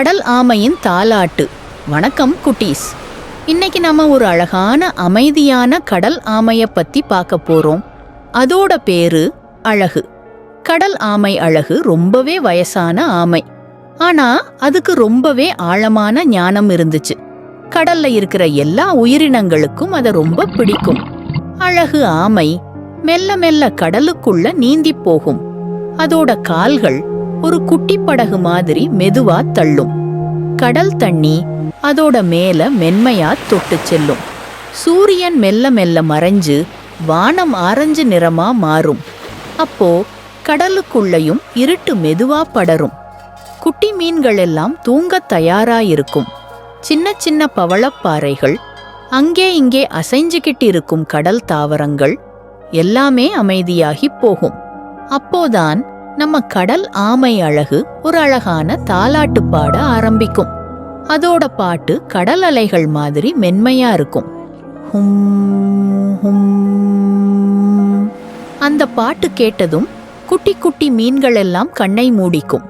கடல் ஆமையின் தாலாட்டு. வணக்கம் குட்டீஸ். இன்னைக்கு நம்ம ஒரு அழகான அமைதியான கடல் ஆமைய பத்தி பார்க்க போறோம். அதோட பேரு அழகு. கடல் ஆமை அழகு ரொம்பவே வயசான ஆமை. ஆனா அதுக்கு ரொம்பவே ஆழமான ஞானம் இருந்துச்சு. கடல்ல இருக்கிற எல்லா உயிரினங்களுக்கும் அதை ரொம்ப பிடிக்கும். அழகு ஆமை மெல்ல மெல்ல கடலுக்குள்ள நீந்தி போகும். அதோட கால்கள் ஒரு குட்டி படகு மாதிரி மெதுவா தள்ளும். கடல் தண்ணி அதோட மேல மென்மையா தொட்டு செல்லும். சூரியன் மெல்ல மெல்ல மறைஞ்சு வானம் ஆரஞ்சு நிறமா மாறும். அப்போ கடலுக்குள்ளையும் இருட்டு மெதுவா படரும். குட்டி மீன்கள் எல்லாம் தூங்கத் தயாராயிருக்கும். சின்ன சின்ன பவளப்பாறைகள் அங்கே இங்கே அசைஞ்சுகிட்டு இருக்கும் கடல் தாவரங்கள் எல்லாமே அமைதியாகி போகும். அப்போதான் நம்ம கடல் ஆமை அழகு ஒரு அழகான தாலாட்டு பாட ஆரம்பிக்கும். அதோட பாட்டு கடல் அலைகள் மாதிரி மென்மையா இருக்கும். ஹும், ஹும். அந்த பாட்டு கேட்டதும் குட்டி குட்டி மீன்கள் எல்லாம் கண்ணை மூடிக்கும்.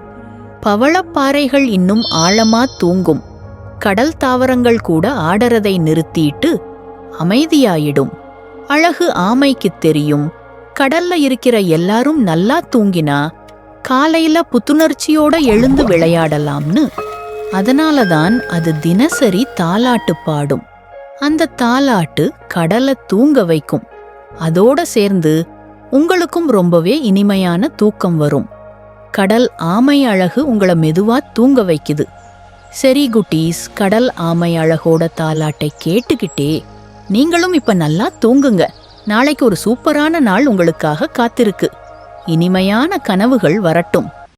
பவளப்பாறைகள் இன்னும் ஆழமா தூங்கும். கடல் தாவரங்கள் கூட ஆடறதை நிறுத்திட்டு அமைதியாயிடும். அழகு ஆமைக்குத் தெரியும். கடல்ல இருக்கிற எல்லாரும் நல்லா தூங்கினா காலையில புத்துணர்ச்சியோட எழுந்து விளையாடலாம்னு. அதனாலதான் அது தினசரி தாலாட்டு பாடும். அந்த தாலாட்டு கடலை தூங்க வைக்கும். அதோட சேர்ந்து உங்களுக்கும் ரொம்பவே இனிமையான தூக்கம் வரும். கடல் ஆமை அழகு உங்களை மெதுவா தூங்க வைக்குது. சரி குட்டீஸ் கடல் ஆமை அழகோட தாலாட்டை கேட்டுக்கிட்டே நீங்களும் இப்ப நல்லா தூங்குங்க. நாளைக்கு ஒரு சூப்பரான நாள் உங்களுக்காக காத்திருக்கு. இனிமையான கனவுகள் வரட்டும்.